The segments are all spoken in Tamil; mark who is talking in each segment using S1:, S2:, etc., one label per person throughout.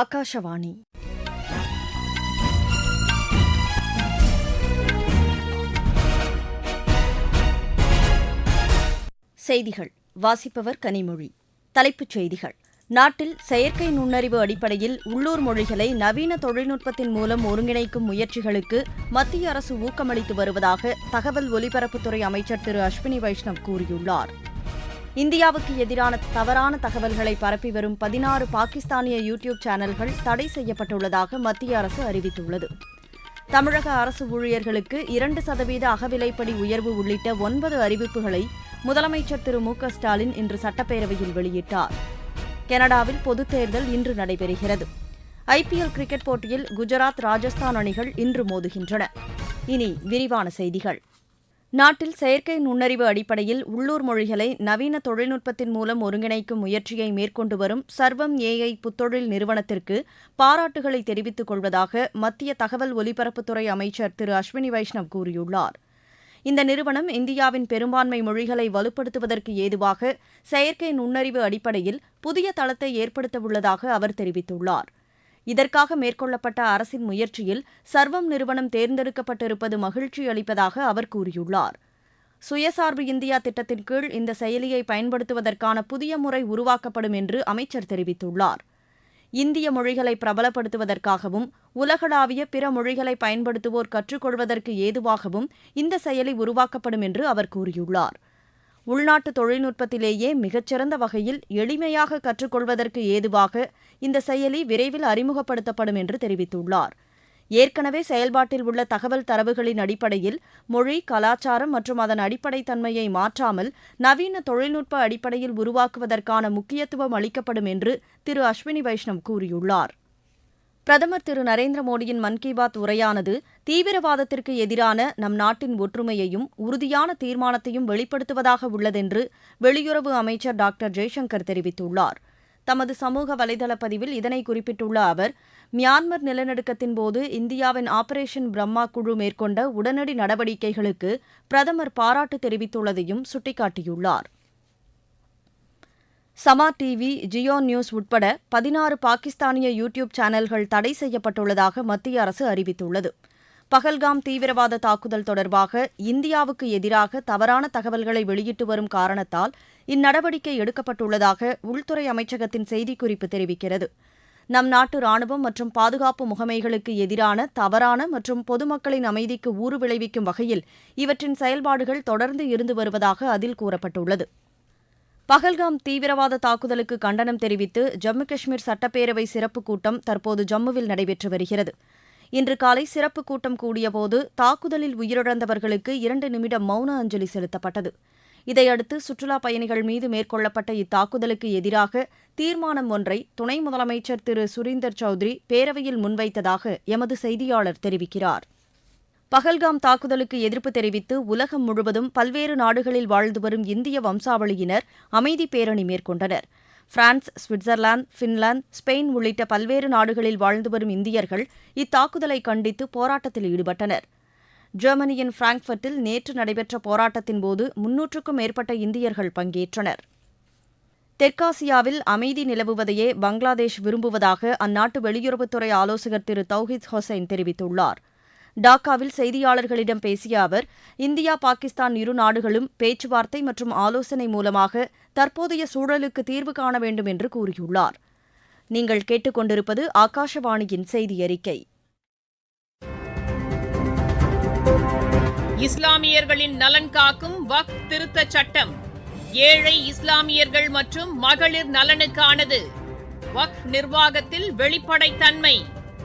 S1: ஆகாஷவாணி செய்திகள் வாசிப்பவர் கனிமொழி தலைப்புச் செய்திகள் நாட்டில் செயற்கை நுண்ணறிவு அடிப்படையில் உள்ளூர் மொழிகளை நவீன தொழில்நுட்பத்தின் மூலம் ஒருங்கிணைக்கும் முயற்சிகளுக்கு மத்திய அரசு ஊக்கமளித்து வருவதாக தகவல் ஒலிபரப்புத்துறை அமைச்சர் திரு அஸ்வினி வைஷ்ணவ் கூறியுள்ளார் இந்தியாவுக்கு எதிரான தவறான தகவல்களை பரப்பி வரும் பதினாறு பாகிஸ்தானிய யூடியூப் சேனல்கள் தடை செய்யப்பட்டுள்ளதாக மத்திய அரசு அறிவித்துள்ளது தமிழக அரசு ஊழியர்களுக்கு இரண்டு சதவீத அகவிலைப்படி உயர்வு உள்ளிட்ட ஒன்பது அறிவிப்புகளை முதலமைச்சர் திரு மு ஸ்டாலின் இன்று சட்டப்பேரவையில் வெளியிட்டார் கனடாவில் பொதுத் தேர்தல் இன்று நடைபெறுகிறது ஐபிஎல் கிரிக்கெட் போட்டியில் குஜராத் ராஜஸ்தான் அணிகள் இன்று மோதுகின்றன இனி விரிவான செய்திகள் நாட்டில் செயற்கை நுண்ணறிவு அடிப்படையில் உள்ளூர் மொழிகளை நவீன தொழில்நுட்பத்தின் மூலம் ஒருங்கிணைக்கும் முயற்சியை மேற்கொண்டு வரும் சர்வம் ஏஐ புத்தொழில் நிறுவனத்திற்கு பாராட்டுகளை தெரிவித்துக் கொள்வதாக மத்திய தகவல் ஒலிபரப்புத்துறை அமைச்சர் திரு அஸ்வினி வைஷ்ணவ் கூறியுள்ளார் இந்த நிறுவனம் இந்தியாவின் பெரும்பான்மை மொழிகளை வலுப்படுத்துவதற்கு ஏதுவாக செயற்கை நுண்ணறிவு அடிப்படையில் புதிய தளத்தை ஏற்படுத்தவுள்ளதாக அவர் தெரிவித்துள்ளாா் இதற்காக மேற்கொள்ளப்பட்ட அரசின் முயற்சியில் சர்வம் நிறுவனம் தேர்ந்தெடுக்கப்பட்டிருப்பது மகிழ்ச்சி அளிப்பதாக அவர் கூறியுள்ளார் சுயசார்பு இந்தியா திட்டத்தின் கீழ் இந்த செயலியை பயன்படுத்துவதற்கான புதிய முறை உருவாக்கப்படும் என்று அமைச்சர் தெரிவித்துள்ளார் இந்திய மொழிகளை பிரபலப்படுத்துவதற்காகவும் உலகளாவிய பிற மொழிகளை பயன்படுத்துவோர் கற்றுக்கொள்வதற்கு ஏதுவாகவும் இந்த செயலி உருவாக்கப்படும் என்று அவர் கூறியுள்ளார் உள்நாட்டு தொழில்நுட்பத்திலேயே மிகச்சிறந்த வகையில் எளிமையாக கற்றுக்கொள்வதற்கு ஏதுவாக இந்த செயலி விரைவில் அறிமுகப்படுத்தப்படும் என்று தெரிவித்துள்ளார் ஏற்கனவே செயல்பாட்டில் உள்ள தகவல் தரவுகளின் அடிப்படையில் மொழி கலாச்சாரம் மற்றும் அதன் அடிப்படை தன்மையை மாற்றாமல் நவீன தொழில்நுட்ப அடிப்படையில் உருவாக்குவதற்கான முக்கியத்துவம் அளிக்கப்படும் என்று திரு அஸ்வினி வைஷ்ணவ் கூறியுள்ளார் பிரதமர் திரு நரேந்திர மோடியின் மன் கி பாத் உரையானது தீவிரவாதத்திற்கு எதிரான நம் நாட்டின் ஒற்றுமையையும் உறுதியான தீர்மானத்தையும் வெளிப்படுத்துவதாக உள்ளதென்று வெளியுறவு அமைச்சர் டாக்டர் ஜெய்சங்கர் தெரிவித்துள்ளார் தமது சமூக வலைதள பதிவில் இதனை குறிப்பிட்டுள்ள அவர் மியான்மர் நிலநடுக்கத்தின் போது இந்தியாவின் ஆபரேஷன் பிரம்மா குழு மேற்கொண்ட உடனடி நடவடிக்கைகளுக்கு பிரதமர் பாராட்டு தெரிவித்துள்ளதையும் சுட்டிக்காட்டியுள்ளார் சமா டிவி ஜியோ நியூஸ் உட்பட பதினாறு பாகிஸ்தானிய யூடியூப் சேனல்கள் தடை செய்யப்பட்டுள்ளதாக மத்திய அரசு அறிவித்துள்ளது பகல்காம் தீவிரவாத தாக்குதல் தொடர்பாக இந்தியாவுக்கு எதிராக தவறான தகவல்களை வெளியிட்டு வரும் காரணத்தால் இந்நடவடிக்கை எடுக்கப்பட்டுள்ளதாக உள்துறை அமைச்சகத்தின் செய்திக்குறிப்பு தெரிவிக்கிறது நம் நாட்டு ராணுவம் மற்றும் பாதுகாப்பு முகமைகளுக்கு எதிரான தவறான மற்றும் பொதுமக்களின் அமைதிக்கு ஊறு விளைவிக்கும் வகையில் இவற்றின் செயல்பாடுகள் தொடர்ந்து இருந்து வருவதாக அதில் கூறப்பட்டுள்ளது பகல்காம் தீவிரவாத தாக்குதலுக்கு கண்டனம் தெரிவித்து ஜம்மு காஷ்மீர் சட்டப்பேரவை சிறப்பு கூட்டம் தற்போது ஜம்முவில் நடைபெற்று வருகிறது இன்று காலை சிறப்பு கூட்டம் கூடியபோது தாக்குதலில் உயிரிழந்தவர்களுக்கு இரண்டு நிமிடம் மௌன அஞ்சலி செலுத்தப்பட்டது இதையடுத்து சுற்றுலா பயணிகள் மீது மேற்கொள்ளப்பட்ட இத்தாக்குதலுக்கு எதிராக தீர்மானம் ஒன்றை துணை முதலமைச்சர் திரு சுரீந்தர் சௌத்ரி பேரவையில் முன்வைத்ததாக எமது செய்தியாளர் தெரிவிக்கிறார் பகல்காம் தாக்குதலுக்கு எதிர்ப்பு தெரிவித்து உலகம் முழுவதும் பல்வேறு நாடுகளில் வாழ்ந்து வரும் இந்திய வம்சாவளியினர் அமைதி பேரணி மேற்கொண்டனர் பிரான்ஸ் சுவிட்சர்லாந்து பின்லாந்து ஸ்பெயின் உள்ளிட்ட பல்வேறு நாடுகளில் வாழ்ந்து வரும் இந்தியர்கள் இத்தாக்குதலை கண்டித்து போராட்டத்தில் ஈடுபட்டனர் ஜெர்மனியின் பிராங்க்ஃபர்ட்டில் நேற்று நடைபெற்ற போராட்டத்தின் போது முன்னூற்றுக்கும் மேற்பட்ட இந்தியர்கள் பங்கேற்றனர் தெற்காசியாவில் அமைதி நிலவுவதையே பங்களாதேஷ் விரும்புவதாக அந்நாட்டு வெளியுறவுத்துறை ஆலோசகர் திரு தௌஹித் ஹொசைன் தெரிவித்துள்ளாா் டாக்காவில் செய்தியாளர்களிடம் பேசிய அவர் இந்தியா பாகிஸ்தான் இரு நாடுகளும் பேச்சுவார்த்தை மற்றும் ஆலோசனை மூலமாக தற்போதைய சூழலுக்கு தீர்வு காண வேண்டும் என்று கூறியுள்ளார் நீங்கள் கேட்டுக்கொண்டிருப்பது ஆகாஷவாணியின் செய்தி அறிக்கை
S2: இஸ்லாமியர்களின் நலன் காக்கும் வக் திருத்த சட்டம் ஏழை இஸ்லாமியர்கள் மற்றும் மகளிர் நலனுக்கானது வக் நிர்வாகத்தில் வெளிப்படைத்தன்மை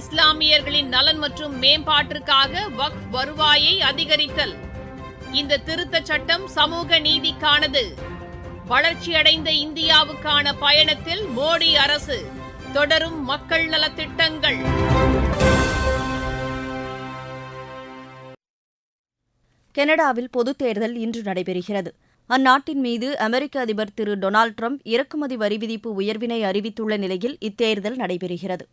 S2: இஸ்லாமியர்களின் நலன் மற்றும் மேம்பாட்டிற்காக வக் வருவாயை அதிகரித்தல் இந்த திருத்த சட்டம் சமூக நீதிக்கானது வளர்ச்சியடைந்த இந்தியாவுக்கான பயணத்தில் மோடி அரசு தொடரும் மக்கள் நலத்திட்டங்கள்
S1: கனடாவில் பொதுத் தேர்தல் இன்று நடைபெறுகிறது அந்நாட்டின் மீது அமெரிக்க அதிபர் திரு டொனால்டு ட்ரம்ப் இறக்குமதி வரி விதிப்பு உயர்வினை அறிவித்துள்ள நிலையில் இத்தேர்தல் நடைபெறுகிறது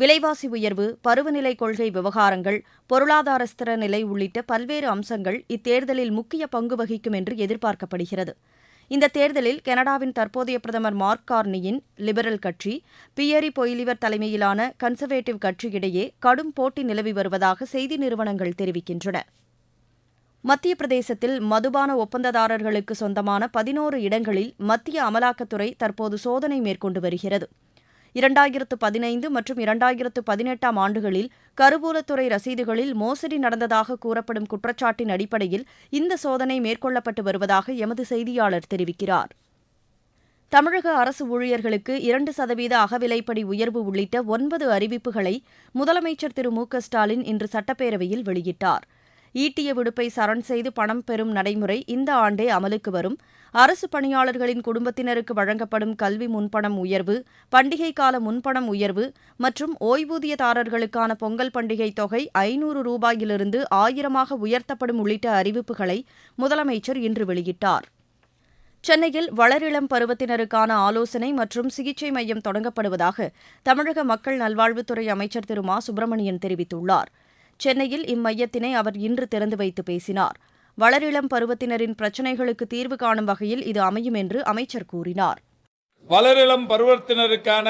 S1: விலைவாசி உயர்வு பருவநிலை கொள்கை விவகாரங்கள் பொருளாதார ஸ்திர நிலை உள்ளிட்ட பல்வேறு அம்சங்கள் இத்தேர்தலில் முக்கிய பங்கு வகிக்கும் என்று எதிர்பார்க்கப்படுகிறது இந்த தேர்தலில் கனடாவின் தற்போதைய பிரதமர் மார்க் கார்னியின் லிபரல் கட்சி பியரி பொய்லிவர் தலைமையிலான கன்சர்வேட்டிவ் கட்சி இடையே கடும் போட்டி நிலவி வருவதாக செய்தி நிறுவனங்கள் தெரிவிக்கின்றன மத்திய பிரதேசத்தில் மதுபான ஒப்பந்ததாரர்களுக்கு சொந்தமான பதினோரு இடங்களில் மத்திய அமலாக்கத்துறை தற்போது சோதனை மேற்கொண்டு வருகிறது இரண்டாயிரத்து பதினைந்து மற்றும் இரண்டாயிரத்து பதினெட்டாம் ஆண்டுகளில் கருவூலத்துறை ரசீதுகளில் மோசடி நடந்ததாக கூறப்படும் குற்றச்சாட்டின் அடிப்படையில் இந்த சோதனை மேற்கொள்ளப்பட்டு வருவதாக எமது செய்தியாளர் தெரிவிக்கிறார் தமிழக அரசு ஊழியர்களுக்கு இரண்டு சதவீத அகவிலைப்படி உயர்வு உள்ளிட்ட ஒன்பது அறிவிப்புகளை முதலமைச்சர் திரு மு க ஸ்டாலின் இன்று சட்டப்பேரவையில் வெளியிட்டாா் ஈட்டிய விடுப்பை சரண் செய்து பணம் பெறும் நடைமுறை இந்த ஆண்டே அமலுக்கு வரும் அரசு பணியாளர்களின் குடும்பத்தினருக்கு வழங்கப்படும் கல்வி முன்பணம் உயர்வு பண்டிகை கால முன்பணம் உயர்வு மற்றும் ஓய்வூதியதாரர்களுக்கான பொங்கல் பண்டிகை தொகை ஐநூறு ரூபாயிலிருந்து ஆயிரமாக உயர்த்தப்படும் உள்ளிட்ட அறிவிப்புகளை முதலமைச்சர் இன்று வெளியிட்டார் சென்னையில் வளரிளம் பருவத்தினருக்கான ஆலோசனை மற்றும் சிகிச்சை மையம் தொடங்கப்படுவதாக தமிழக மக்கள் நல்வாழ்வுத்துறை அமைச்சர் திரு மா சுப்பிரமணியன் தெரிவித்துள்ளாா் சென்னையில் இம்மையத்தினை அவர் இன்று திறந்து வைத்து பேசினார் வளரிளம் பருவத்தினரின் பிரச்சினைகளுக்கு தீர்வு காணும் வகையில் இது அமையும் என்று அமைச்சர் கூறினார்
S3: வளரிளம் பருவத்தினருக்கான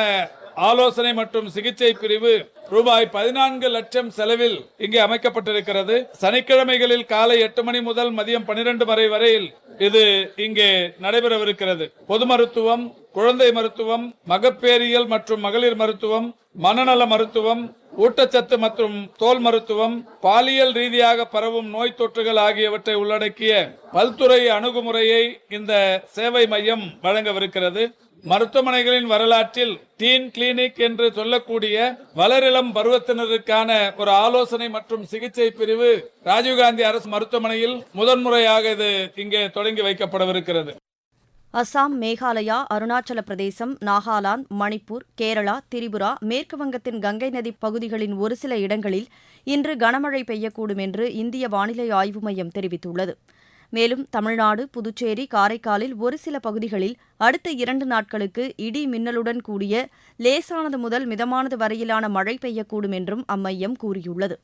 S3: ஆலோசனை மற்றும் சிகிச்சை பிரிவு ரூபாய் பதினான்கு லட்சம் செலவில் இங்கே அமைக்கப்பட்டிருக்கிறது சனிக்கிழமைகளில் காலை எட்டு மணி முதல் மதியம் பனிரெண்டு வரை வரையில் இது இங்கே நடைபெறவிருக்கிறது பொது மருத்துவம் குழந்தை மருத்துவம் மகப்பேரியல் மற்றும் மகளிர் மருத்துவம் மனநல மருத்துவம் ஊட்டச்சத்து மற்றும் தோல் மருத்துவம் பாலியல் ரீதியாக பரவும் நோய் தொற்றுகள் ஆகியவற்றை உள்ளடக்கிய பல்துறை அணுகுமுறையை இந்த சேவை மையம் வழங்கவிருக்கிறது மருத்துவமனைகளின் வரலாற்றில் டீன் கிளினிக் என்று சொல்லக்கூடிய வளரிளம் பருவத்தினருக்கான ஒரு ஆலோசனை மற்றும் சிகிச்சை பிரிவு ராஜீவ்காந்தி அரசு மருத்துவமனையில் முதன்முறையாக இது இங்கே தொடங்கி வைக்கப்படவிருக்கிறது
S1: அசாம் மேகாலயா அருணாச்சல பிரதேசம் நாகாலாந்து மணிப்பூர் கேரளா திரிபுரா மேற்கு வங்கத்தின் கங்கை நதி பகுதிகளின் ஒரு சில இடங்களில் இன்று கனமழை பெய்யக்கூடும் என்று இந்திய வானிலை ஆய்வு மையம் தெரிவித்துள்ளது மேலும் தமிழ்நாடு புதுச்சேரி காரைக்காலில் ஒரு சில பகுதிகளில் அடுத்த இரண்டு நாட்களுக்கு இடி மின்னலுடன் கூடிய லேசானது முதல் மிதமானது வரையிலான மழை பெய்யக்கூடும் என்றும் அம்மையம் கூறியுள்ளது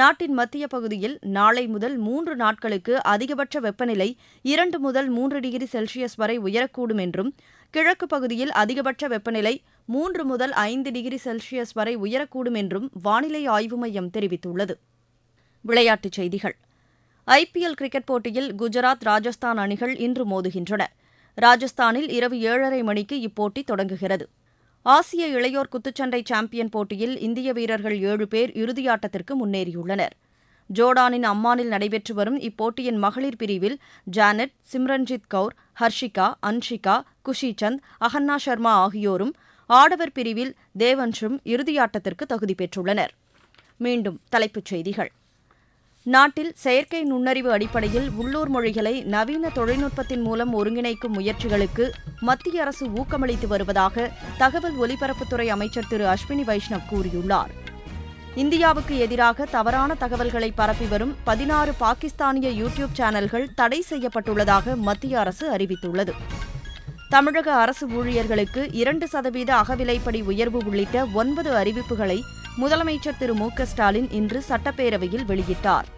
S1: நாட்டின் மத்திய பகுதியில் நாளை முதல் மூன்று நாட்களுக்கு அதிகபட்ச வெப்பநிலை இரண்டு முதல் மூன்று டிகிரி செல்சியஸ் வரை உயரக்கூடும் என்றும் கிழக்கு பகுதியில் அதிகபட்ச வெப்பநிலை மூன்று முதல் ஐந்து டிகிரி செல்சியஸ் வரை உயரக்கூடும் என்றும் வானிலை ஆய்வு மையம் தெரிவித்துள்ளது விளையாட்டுச் செய்திகள் ஐபிஎல் கிரிக்கெட் போட்டியில் குஜராத் ராஜஸ்தான் அணிகள் இன்று மோதுகின்றன ராஜஸ்தானில் இரவு ஏழரை மணிக்கு இப்போட்டி தொடங்குகிறது ஆசிய இளையோர் குத்துச்சண்டை சாம்பியன் போட்டியில் இந்திய வீரர்கள் ஏழு பேர் இறுதியாட்டத்திற்கு முன்னேறியுள்ளனர் ஜோர்டானின் அம்மானில் நடைபெற்று வரும் இப்போட்டியின் மகளிர் பிரிவில் ஜானட் சிம்ரன்ஜித் கவுர் ஹர்ஷிகா அன்ஷிகா குஷிசந்த் அகன்னா சர்மா ஆகியோரும் ஆடவர் பிரிவில் தேவன்ஷும் இறுதியாட்டத்திற்கு தகுதி பெற்றுள்ளனர் மீண்டும் தலைப்புச் செய்திகள் நாட்டில் செயற்கை நுண்ணறிவு அடிப்படையில் உள்ளூர் மொழிகளை நவீன தொழில்நுட்பத்தின் மூலம் ஒருங்கிணைக்கும் முயற்சிகளுக்கு மத்திய அரசு ஊக்கமளித்து வருவதாக தகவல் ஒலிபரப்புத்துறை அமைச்சர் திரு அஸ்வினி வைஷ்ணவ் கூறியுள்ளார் இந்தியாவுக்கு எதிராக தவறான தகவல்களை பரப்பி வரும் பதினாறு பாகிஸ்தானிய யூடியூப் சேனல்கள் தடை செய்யப்பட்டுள்ளதாக மத்திய அரசு அறிவித்துள்ளது தமிழக அரசு ஊழியர்களுக்கு இரண்டு சதவீத அகவிலைப்படி உயர்வு உள்ளிட்ட ஒன்பது அறிவிப்புகளை முதலமைச்சர் திரு மு ஸ்டாலின் இன்று சட்டப்பேரவையில் வெளியிட்டார்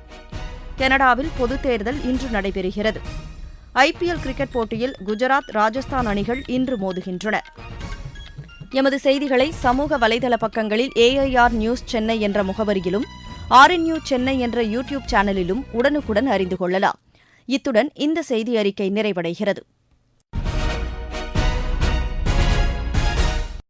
S1: கனடாவில் பொதுத் தேர்தல் இன்று நடைபெறுகிறது ஐபிஎல் கிரிக்கெட் போட்டியில் குஜராத் ராஜஸ்தான் அணிகள் இன்று மோதுகின்றன எமது செய்திகளை சமூக வலைதள பக்கங்களில் ஏஐஆர் நியூஸ் சென்னை என்ற முகவரியிலும் ஆர்என்யூ சென்னை என்ற யூடியூப் சேனலிலும் உடனுக்குடன் அறிந்து கொள்ளலாம் இத்துடன் இந்த செய்தி அறிக்கை நிறைவடைகிறது